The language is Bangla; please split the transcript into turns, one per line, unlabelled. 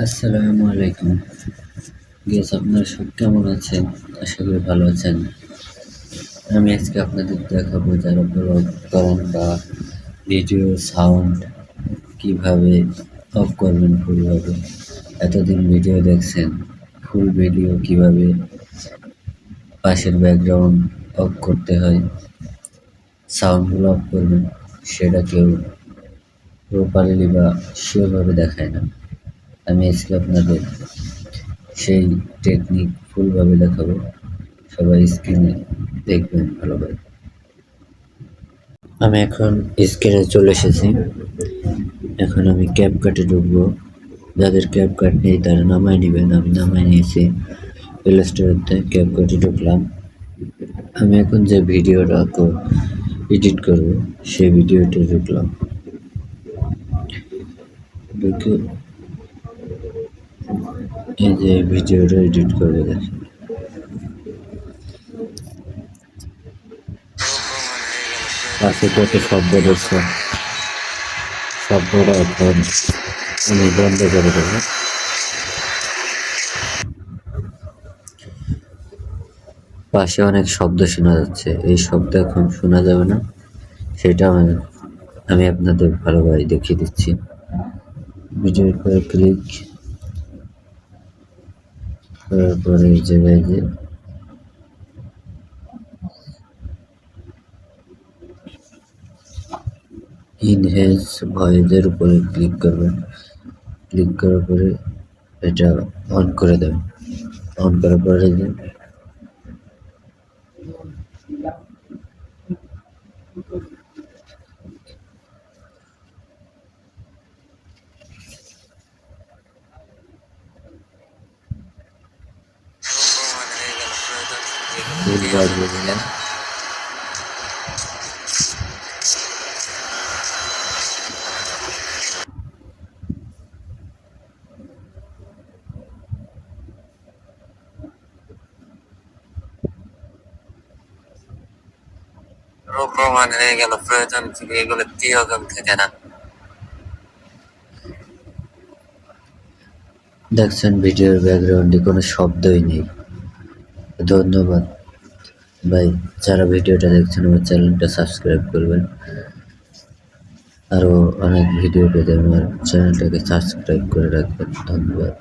আসসালামু আলাইকুম। গেস, আপনারা সব কেমন আছেন? আশা করি ভালো আছেন। আমি আজকে আপনাদের দেখাবো যারা ব্লগ করেন বা ভিডিও সাউন্ড কীভাবে অফ করবেন ফুলভাবে এতদিন ভিডিও দেখছেন ফুল ভিডিও কীভাবে পাশের ব্যাকগ্রাউন্ড অফ করতে হয় সাউন্ডগুলো অফ করবেন, সেটা কেউ প্রপারলি বা শিওরভাবে দেখায় না। আমি আজকে আপনাদের সেই টেকনিক ফুলভাবে দেখাবো। সবাই স্ক্রিনে দেখবেন ভালোভাবে। আমি এখন স্ক্রিনে চলে এসেছি। এখন আমি ক্যাপ কাটে ঢুকবো। যাদের ক্যাপ কাট নেই, তারা নামায় নেবেন। আমি নামায় নিয়েছি প্লে স্টোরেতে ক্যাপ কাটে ঢুকলাম। আমি এখন যে ভিডিওটা এডিট করব, সেই ভিডিওটা ঢুকলাম। ঢুকে এই যে ভিডিওটা এডিট করে দেখেন। পাশে কত শব্দ দেখছে শব্দটা এখন আমি বন্ধ করে দেবো পাশে অনেক শব্দ শোনা যাচ্ছে। এই শব্দ এখন শোনা যাবে না। সেটা আমি আপনাদের ভালোভাবে দেখিয়ে দিচ্ছি। ভিডিওর পরে ক্লিক করার পরে এই জায়গায় যে ইনহেন্স ভয়েসের উপরে ক্লিক করবেন ক্লিক করার পরে এটা অন করে দেবেন অন করার পরে ফুল
প্রমাণ হয়ে গেল প্রয়োজন থেকে এগুলো থেকে না।
দেখছেন ভিডিওর ব্যাকগ্রাউন্ডে কোনো শব্দই নেই। ধন্যবাদ। ভাই, যারা ভিডিওটা দেখছেন, আমার চ্যানেলটা সাবস্ক্রাইব করবেন। আরও অনেক ভিডিও পেতে আমার চ্যানেলটাকে সাবস্ক্রাইব করে রাখবেন। ধন্যবাদ।